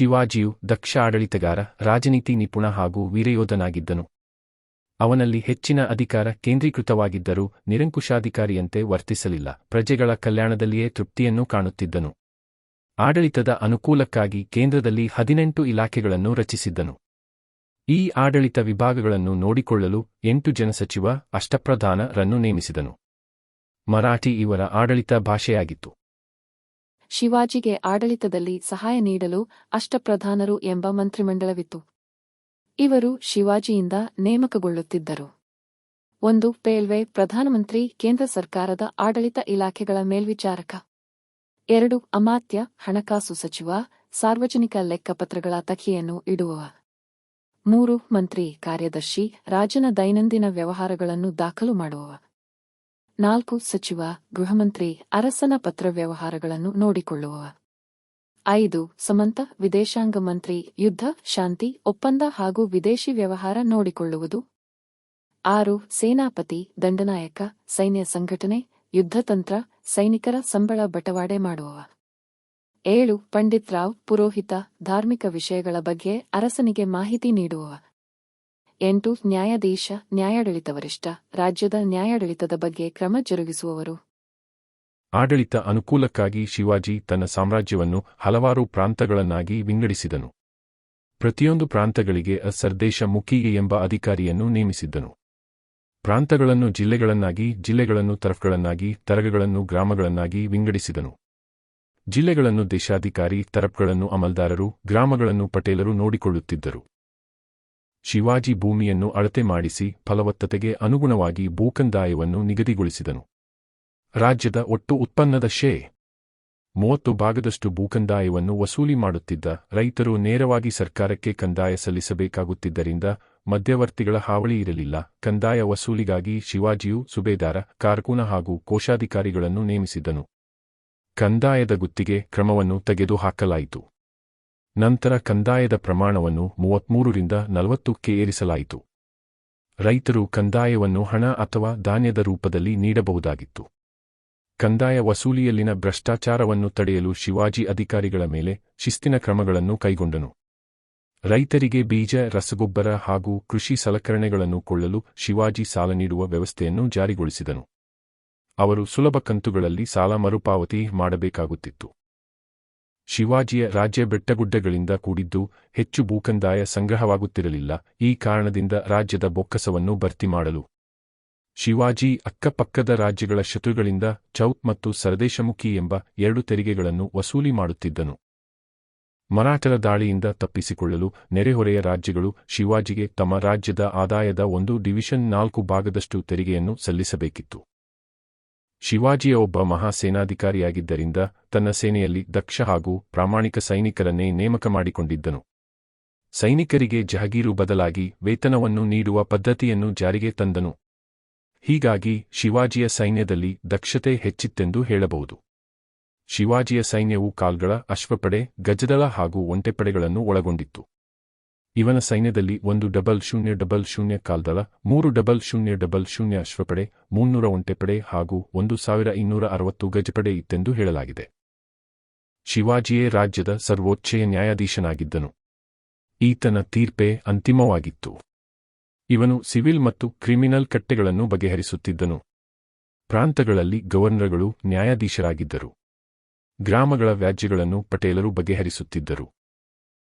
ಶಿವಾಜಿಯು ದಕ್ಷ ಆಡಳಿತಗಾರ ರಾಜನೀತಿ ನಿಪುಣ ಹಾಗೂ ವೀರಯೋಧನಾಗಿದ್ದನು. ಅವನಲ್ಲಿ ಹೆಚ್ಚಿನ ಅಧಿಕಾರ ಕೇಂದ್ರೀಕೃತವಾಗಿದ್ದರೂ ನಿರಂಕುಶಾಧಿಕಾರಿಯಂತೆ ವರ್ತಿಸಲಿಲ್ಲ, ಪ್ರಜೆಗಳ ಕಲ್ಯಾಣದಲ್ಲಿಯೇ ತೃಪ್ತಿಯನ್ನು ಕಾಣುತ್ತಿದ್ದನು. ಆಡಳಿತದ ಅನುಕೂಲಕ್ಕಾಗಿ ಕೇಂದ್ರದಲ್ಲಿ ಹದಿನೆಂಟು ಇಲಾಖೆಗಳನ್ನು ರಚಿಸಿದ್ದನು. ಈ ಆಡಳಿತ ವಿಭಾಗಗಳನ್ನು ನೋಡಿಕೊಳ್ಳಲು ಎಂಟು ಜನಸಚಿವ, ಅಷ್ಟಪ್ರಧಾನರನ್ನು ನೇಮಿಸಿದನು. ಮರಾಠಿ ಇವರ ಆಡಳಿತ ಭಾಷೆಯಾಗಿತ್ತು. ಶಿವಾಜಿಗೆ ಆಡಳಿತದಲ್ಲಿ ಸಹಾಯ ನೀಡಲು ಅಷ್ಟಪ್ರಧಾನರು ಎಂಬ ಮಂತ್ರಿಮಂಡಲವಿತ್ತು. ಇವರು ಶಿವಾಜಿಯಿಂದ ನೇಮಕಗೊಳ್ಳುತ್ತಿದ್ದರು. ಒಂದು ಪೇಲ್ವೆ ಪ್ರಧಾನಮಂತ್ರಿ, ಕೇಂದ್ರ ಸರ್ಕಾರದ ಆಡಳಿತ ಇಲಾಖೆಗಳ ಮೇಲ್ವಿಚಾರಕ. ಎರಡು ಅಮಾತ್ಯ ಹಣಕಾಸು ಸಚಿವ, ಸಾರ್ವಜನಿಕ ಲೆಕ್ಕಪತ್ರಗಳ ತಖಿಯನ್ನು ಇಡುವವ. ಮೂರು ಮಂತ್ರಿ ಕಾರ್ಯದರ್ಶಿ, ರಾಜನ ದೈನಂದಿನ ವ್ಯವಹಾರಗಳನ್ನು ದಾಖಲು ಮಾಡುವವ. ನಾಲ್ಕು ಸಚಿವ, ಗೃಹಮಂತ್ರಿ, ಅರಸನ ಪತ್ರ ವ್ಯವಹಾರಗಳನ್ನು ನೋಡಿಕೊಳ್ಳುವ ಐದು, ಸಮಂತ, ವಿದೇಶಾಂಗ ಮಂತ್ರಿ, ಯುದ್ಧ, ಶಾಂತಿ, ಒಪ್ಪಂದ ಹಾಗೂ ವಿದೇಶಿ ವ್ಯವಹಾರ ನೋಡಿಕೊಳ್ಳುವುದು. ಆರು, ಸೇನಾಪತಿ, ದಂಡನಾಯಕ, ಸೈನ್ಯ ಸಂಘಟನೆ ಯುದ್ಧತಂತ್ರ ಸೈನಿಕರ ಸಂಬಳ ಬಟವಾಡೆ ಮಾಡುವವ. ಏಳು, ಪಂಡಿತ್ ರಾವ್, ಪುರೋಹಿತ, ಧಾರ್ಮಿಕ ವಿಷಯಗಳ ಬಗ್ಗೆ ಅರಸನಿಗೆ ಮಾಹಿತಿ ನೀಡುವವ. ಎಂಟು ನ್ಯಾಯಾಧೀಶ ನ್ಯಾಯಾಡಳಿತ ವರಿಷ್ಠ ರಾಜ್ಯದ ನ್ಯಾಯಾಡಳಿತದ ಬಗ್ಗೆ ಕ್ರಮ ಜರುಗಿಸುವವರು. ಆಡಳಿತ ಅನುಕೂಲಕ್ಕಾಗಿ ಶಿವಾಜಿ ತನ್ನ ಸಾಮ್ರಾಜ್ಯವನ್ನು ಹಲವಾರು ಪ್ರಾಂತಗಳನ್ನಾಗಿ ವಿಂಗಡಿಸಿದನು. ಪ್ರತಿಯೊಂದು ಪ್ರಾಂತಗಳಿಗೆ ಅಸರ್ದೇಶ ಸರ್ದೇಶ ಮುಖಿಗೆ ಎಂಬ ಅಧಿಕಾರಿಯನ್ನು ನೇಮಿಸಿದ್ದನು. ಪ್ರಾಂತಗಳನ್ನು ಜಿಲ್ಲೆಗಳನ್ನಾಗಿ, ಜಿಲ್ಲೆಗಳನ್ನು ತರಫ್ಗಳನ್ನಾಗಿ, ತರಗಗಳನ್ನು ಗ್ರಾಮಗಳನ್ನಾಗಿ ವಿಂಗಡಿಸಿದನು. ಜಿಲ್ಲೆಗಳನ್ನು ದೇಶಾಧಿಕಾರಿ, ತರಫ್ಗಳನ್ನು ಅಮಲ್ದಾರರು, ಗ್ರಾಮಗಳನ್ನು ಪಟೇಲರು ನೋಡಿಕೊಳ್ಳುತ್ತಿದ್ದರು. ಶಿವಾಜಿ ಭೂಮಿಯನ್ನು ಅಳತೆ ಮಾಡಿಸಿ ಫಲವತ್ತತೆಗೆ ಅನುಗುಣವಾಗಿ ಭೂಕಂದಾಯವನ್ನು ನಿಗದಿಗೊಳಿಸಿದನು. ರಾಜ್ಯದ ಒಟ್ಟು ಉತ್ಪನ್ನದ ಶೇ. ಮೂವತ್ತು ಭಾಗದಷ್ಟು ಭೂಕಂದಾಯವನ್ನು ವಸೂಲಿ ಮಾಡುತ್ತಿದ್ದ ರೈತರು ನೇರವಾಗಿ ಸರ್ಕಾರಕ್ಕೆ ಕಂದಾಯ ಸಲ್ಲಿಸಬೇಕಾಗುತ್ತಿದ್ದರಿಂದ ಮಧ್ಯವರ್ತಿಗಳ ಹಾವಳಿ ಇರಲಿಲ್ಲ. ಕಂದಾಯ ವಸೂಲಿಗಾಗಿ ಶಿವಾಜಿಯು ಸುಬೇದಾರ, ಕಾರ್ಕುನ ಹಾಗೂ ಕೋಶಾಧಿಕಾರಿಗಳನ್ನು ನೇಮಿಸಿದ್ದನು. ಕಂದಾಯದ ಗುತ್ತಿಗೆ ಕ್ರಮವನ್ನು ತೆಗೆದುಹಾಕಲಾಯಿತು. ನಂತರ ಕಂದಾಯದ ಪ್ರಮಾಣವನ್ನು ಮೂವತ್ಮೂರರಿಂದ ನಲವತ್ತಕ್ಕೆ ಏರಿಸಲಾಯಿತು. ರೈತರು ಕಂದಾಯವನ್ನು ಹಣ ಅಥವಾ ಧಾನ್ಯದ ರೂಪದಲ್ಲಿ ನೀಡಬಹುದಾಗಿತ್ತು. ಕಂದಾಯ ವಸೂಲಿಯಲ್ಲಿನ ಭ್ರಷ್ಟಾಚಾರವನ್ನು ತಡೆಯಲು ಶಿವಾಜಿ ಅಧಿಕಾರಿಗಳ ಮೇಲೆ ಶಿಸ್ತಿನ ಕ್ರಮಗಳನ್ನು ಕೈಗೊಂಡನು. ರೈತರಿಗೆ ಬೀಜ, ರಸಗೊಬ್ಬರ ಹಾಗೂ ಕೃಷಿ ಸಲಕರಣೆಗಳನ್ನು ಕೊಳ್ಳಲು ಶಿವಾಜಿ ಸಾಲ ನೀಡುವ ವ್ಯವಸ್ಥೆಯನ್ನು ಜಾರಿಗೊಳಿಸಿದನು. ಅವರು ಸುಲಭ ಕಂತುಗಳಲ್ಲಿ ಸಾಲ ಮರುಪಾವತಿ ಮಾಡಬೇಕಾಗುತ್ತಿತ್ತು. ಶಿವಾಜಿಯ ರಾಜ್ಯ ಬೆಟ್ಟಗುಡ್ಡಗಳಿಂದ ಕೂಡಿದ್ದು ಹೆಚ್ಚು ಭೂಕಂದಾಯ ಸಂಗ್ರಹವಾಗುತ್ತಿರಲಿಲ್ಲ. ಈ ಕಾರಣದಿಂದ ರಾಜ್ಯದ ಬೊಕ್ಕಸವನ್ನು ಭರ್ತಿ ಮಾಡಲು ಶಿವಾಜಿ ಅಕ್ಕಪಕ್ಕದ ರಾಜ್ಯಗಳ ಶತ್ರುಗಳಿಂದ ಚೌತ್ ಮತ್ತು ಸರದೇಶಮುಖಿ ಎಂಬ ಎರಡು ತೆರಿಗೆಗಳನ್ನು ವಸೂಲಿ ಮಾಡುತ್ತಿದ್ದನು. ಮರಾಠರ ದಾಳಿಯಿಂದ ತಪ್ಪಿಸಿಕೊಳ್ಳಲು ನೆರೆಹೊರೆಯ ರಾಜ್ಯಗಳು ಶಿವಾಜಿಗೆ ತಮ್ಮ ರಾಜ್ಯದ ಆದಾಯದ ಒಂದು ಡಿವಿಷನ್ ನಾಲ್ಕು ಭಾಗದಷ್ಟು ತೆರಿಗೆಯನ್ನು ಸಲ್ಲಿಸಬೇಕಿತ್ತು. ಶಿವಾಜಿಯ ಒಬ್ಬ ಮಹಾಸೇನಾಧಿಕಾರಿಯಾಗಿದ್ದರಿಂದ ತನ್ನ ಸೇನೆಯಲ್ಲಿ ದಕ್ಷ ಹಾಗೂ ಪ್ರಾಮಾಣಿಕ ಸೈನಿಕರನ್ನೇ ನೇಮಕ ಮಾಡಿಕೊಂಡಿದ್ದನು. ಸೈನಿಕರಿಗೆ ಜಹಗೀರು ಬದಲಾಗಿ ವೇತನವನ್ನು ನೀಡುವ ಪದ್ಧತಿಯನ್ನು ಜಾರಿಗೆ ತಂದನು. ಹೀಗಾಗಿ ಶಿವಾಜಿಯ ಸೈನ್ಯದಲ್ಲಿ ದಕ್ಷತೆ ಹೆಚ್ಚಿತ್ತೆಂದು ಹೇಳಬಹುದು. ಶಿವಾಜಿಯ ಸೈನ್ಯವು ಕಾಲ್ಗಳ ಅಶ್ವಪಡೆ, ಗಜದಳ ಹಾಗೂ ಒಂಟೆಪಡೆಗಳನ್ನು ಒಳಗೊಂಡಿತ್ತು. ಇವನ ಸೈನ್ಯದಲ್ಲಿ ಒಂದು ಡಬಲ್ ಶೂನ್ಯ ಡಬಲ್ ಶೂನ್ಯ ಕಾಲ್ದಳ, ಮೂರು ಡಬಲ್ ಶೂನ್ಯ ಡಬಲ್ ಶೂನ್ಯ ಅಶ್ವಪಡೆ, ಮುನ್ನೂರ ಒಂಟೆಪಡೆ ಹಾಗೂ ಒಂದು ಸಾವಿರ ಇನ್ನೂರ ಅರವತ್ತು ಗಜಪಡೆ ಇತ್ತೆಂದು ಹೇಳಲಾಗಿದೆ. ಶಿವಾಜಿಯೇ ರಾಜ್ಯದ ಸರ್ವೋಚ್ಚ ನ್ಯಾಯಾಧೀಶನಾಗಿದ್ದನು. ಈತನ ತೀರ್ಪೇ ಅಂತಿಮವಾಗಿತ್ತು. ಇವನು ಸಿವಿಲ್ ಮತ್ತು ಕ್ರಿಮಿನಲ್ ಕಟ್ಟೆಗಳನ್ನು ಬಗೆಹರಿಸುತ್ತಿದ್ದನು. ಪ್ರಾಂತಗಳಲ್ಲಿ ಗವರ್ನರ್ಗಳು ನ್ಯಾಯಾಧೀಶರಾಗಿದ್ದರು. ಗ್ರಾಮಗಳ ವ್ಯಾಜ್ಯಗಳನ್ನು ಪಟೇಲರು ಬಗೆಹರಿಸುತ್ತಿದ್ದರು.